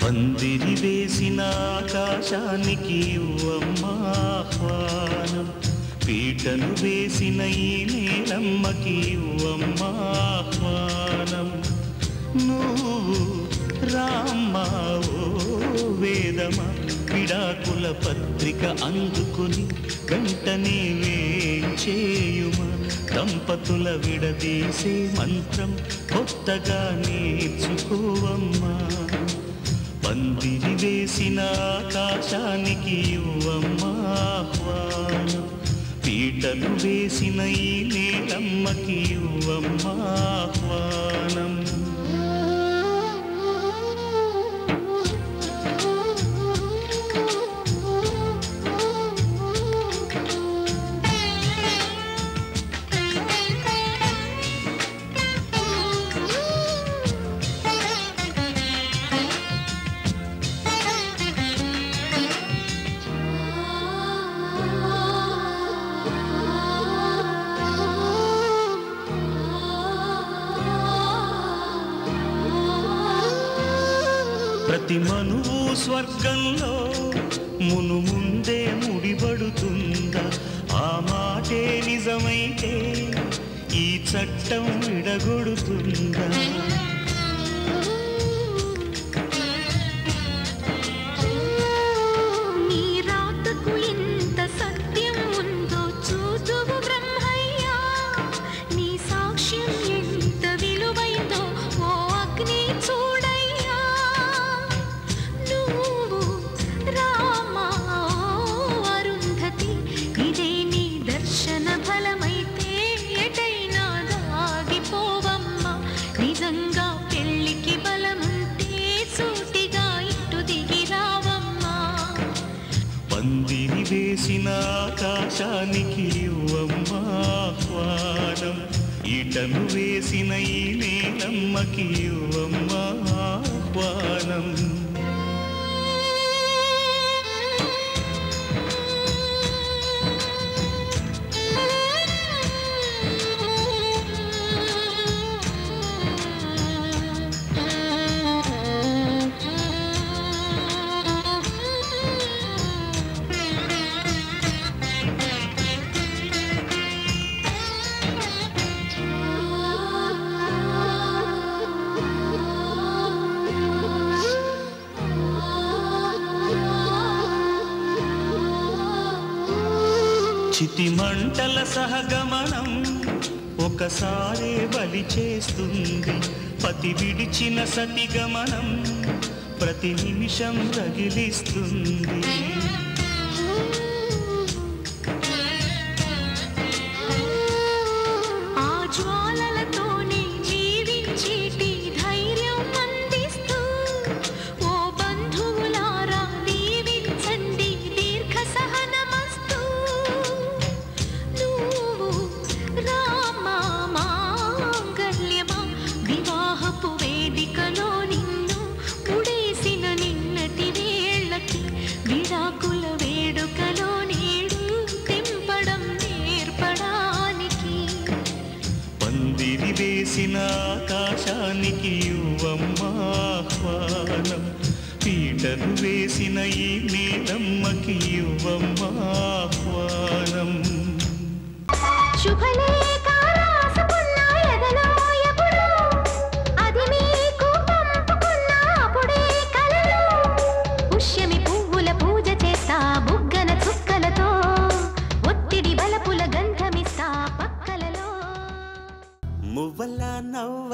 పందిరి వేసిన ఆకాశానికి ఇవ్వమ్మా ఆహ్వానం పీటలు వేసిన ఈ నేలమ్మకి ఇవ్వమ్మా ఆహ్వానం. నువ్వు రామ్మా ఓ వేదమా విడాకుల పత్రిక అందుకుని వెంటనే వేచేయుమా దంపతుల విడదీసే మంత్రం కొత్తగా నేర్చుకోవమ్మా. పందిరి వేసిన ఆకాశానికి ఇవ్వమ్మా ఆహ్వానం. పీటలు వేసిన ఈ నేలమ్మకి ఇవ్వమ్మా ప్రతి మనువు స్వర్గంలో మును ముందే ముడిపడుతుందా? ఆ మాటే నిజమైతే ఈ చట్టం విడగొడుతుందా? చేసిన ఆకాశానికి ఇవ్వమ్మా ఆహ్వానం. ఈటలు వేసిన ఈ నేలమ్మకి ఇవ్వమ్మా చితి మంటల సహగమనం ఒకసారే బలి చేస్తుంది. పతి విడిచిన సతిగమనం ప్రతి నిమిషం రగిలిస్తుంది. పందిరి ఆకాశానికి ఇవ్వమ్మా పీటలు వేసిన ఈ నీలమ్మకి ఇవ్వమ్మా శుభలే